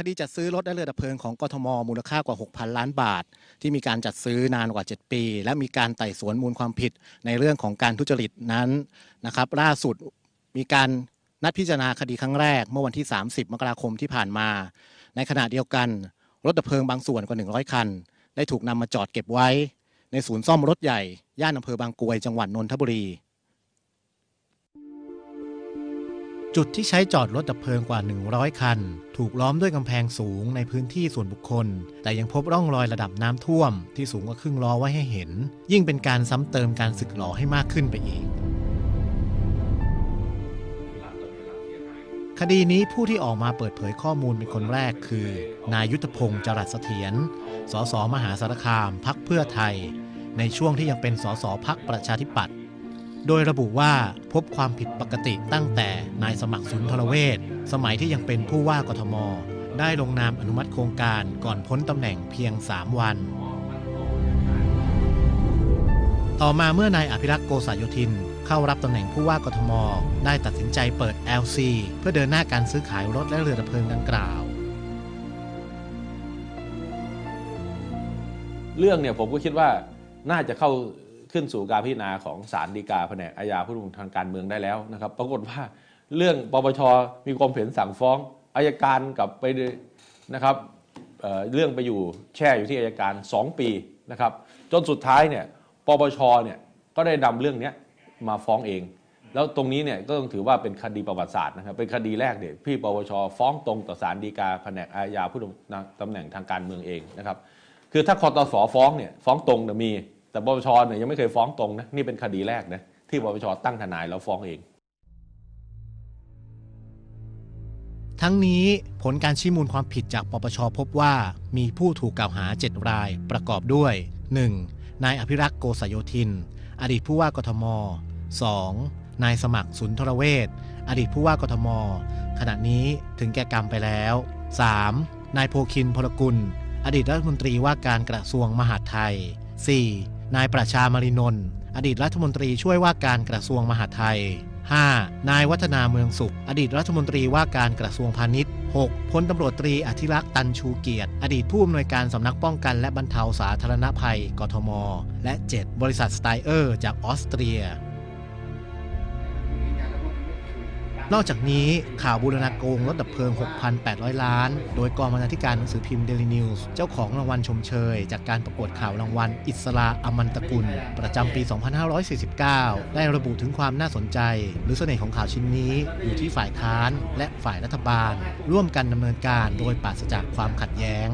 คดีจัดซื้อรถและเรือดับเพลิงของกทมมูลค่ากว่า 6,000 ล้านบาท ที่มีการจัดซื้อนานกว่า 7 ปี และมีการไต่สวนมูลความผิดในเรื่องของการทุจริตนั้นนะครับ ล่าสุดมีการนัดพิจารณาคดีครั้งแรก เมื่อวันที่ 30 มกราคมที่ผ่านมา ในขณะเดียวกันรถดับเพลิงบางส่วนกว่า 100 คัน ได้ถูกนำมาจอดเก็บไว้ ในศูนย์ซ่อมรถใหญ่ ย่านอำเภอบางกรวยจังหวัดนนทบุรี จุดที่ใช้จอดรถดับเพลิงกว่า 100 คัน ถูกล้อมด้วยกำแพงสูงในพื้นที่ส่วนบุคคล แต่ยังพบร่องรอยระดับน้ำท่วม ที่สูงกว่าครึ่งล้อไว้ให้เห็น ยิ่งเป็นการซ้ำเติมการสึกหรอให้มากขึ้นไปอีก คดีนี้ผู้ที่ออกมาเปิดเผยข้อมูลเป็นคนแรกคือ นายยุทธพงศ์จรัสเสถียร สสมหาสารคาม พักเพื่อไทย ในช่วงที่ยังเป็นสสพักประชาธิปัตย์ โดยระบุว่าพบความผิดปกติตั้งแต่นายสมัครสุนทรเวชสมัยที่ยังเป็นผู้ว่ากทม ได้ลงนามอนุมัติโครงการก่อนพ้นตำแหน่งเพียง 3 วัน ต่อมาเมื่อนายอภิรักษ์โกษาโยธิน เข้ารับตำแหน่งผู้ว่ากทม ได้ตัดสินใจเปิด LC เพื่อเดินหน้าการซื้อขายรถและเรือดับเพลิงดังกล่าวเรื่องเนี่ยผมก็คิดว่าน่าจะเข้า ขึ้นสู่การพิจารณาของศาลฎีกาแผนกอาญาผู้ดำเนินทางการเมืองได้แล้วนะครับ ปรากฏว่าเรื่องปปชมีความเห็นสั่งฟ้องอายการกับไปนะครับเเรื่องไปอยู่แช่อยู่ที่อายการ 2 ปีนะครับ จนสุดท้ายเนี่ยปปชเนี่ยก็ได้นำเรื่องนี้มาฟ้องเอง แล้วตรงนี้เนี่ยก็ต้องถือว่าเป็นคดีประวัติศาสตร์นะครับ เป็นคดีแรกเนี่ยพี่ปปชฟ้องตรงต่อศาลฎีกาแผนกอาญาผู้ดำเนินตำแหน่งทางการเมืองเองนะครับ คือถ้าคอตสฟ้องเนี่ยฟ้องตรงมี แต่ปปชเนี่ยยังไม่เคยฟ้องตรงนะนี่เป็นคดีแรกนะที่ปปชตั้งทนายแล้วฟ้องเอง ทั้งนี้ผลการชี้มูลความผิดจากปปชพบว่ามีผู้ถูกกล่าวหา 7 รายประกอบด้วย 1. นายอภิรักษ์โกษโยธิน อดีตผู้ว่ากทม 2. นายสมัครสุนทรเวชอดีตผู้ว่ากทม ขณะนี้ถึงแก่กรรมไปแล้ว 3. นายโพคินพลกุล อดีตรัฐมนตรีว่าการกระทรวงมหาดไทย 4. นายประชามารินนท์อดีตรัฐมนตรีช่วยว่าการกระทรวงมหาดไทย 5. นายวัฒนาเมืองสุข อดีตรัฐมนตรีว่าการกระทรวงพาณิชย์ 6. พลตำรวจตรีอธิรักษ์ตันชูเกียรติ อดีตผู้อำนวยการสำนักป้องกันและบรรเทาสาธารณภัย กทม และ 7. บริษัทสไตเออร์จากออสเตรีย นอกจากนี้ข่าวบูรณาโกงรถดับเพลิง 6,800 ล้าน โดยกองบรรณาธิการหนังสือพิมพ์เดลินิวส์เจ้าของรางวัลชมเชย จากการประกวดข่าวรางวัล อิสราอมันตกุล ประจำปี 2549 ได้ระบุถึงความน่าสนใจ หรือเสน่ห์ของข่าวชิ้นนี้ อยู่ที่ฝ่ายค้าน และฝ่ายรัฐบาล ร่วมกันดำเนินการโดยปราศจากความขัดแย้ง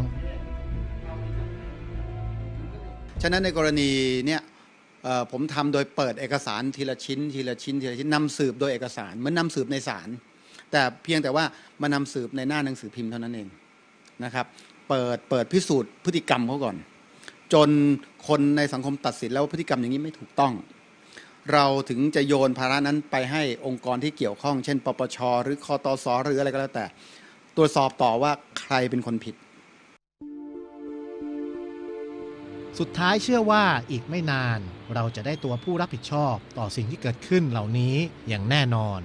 ฉะนั้นในกรณีเนี่ย ผมทำโดยเปิดเอกสารทีละชิ้น ทีละชิ้นทีละชิ้นนำสืบโดยเอกสารเหมือนนำสืบในศาลแต่เพียงแต่ว่ามานำสืบในหน้าหนังสือพิมพ์เท่านั้นเองนะครับเปิดเปิดพิสูจน์พฤติกรรมเขาก่อน จนคนในสังคมตัดสินแล้วว่าพฤติกรรมอย่างนี้ไม่ถูกต้อง เราถึงจะโยนภาระนั้นไปให้องค์กรที่เกี่ยวข้อง เช่น ปปชหรือคอตสหรืออะไรก็แล้วแต่ ตรวจสอบต่อว่าใครเป็นคนผิด สุดท้ายเชื่อว่าอีกไม่นาน เราจะได้ตัวผู้รับผิดชอบต่อสิ่งที่เกิดขึ้นเหล่านี้อย่างแน่นอน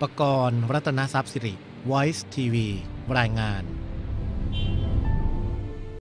ประกรณ์รัตนทรัพย์สิริ Voice TV รายงาน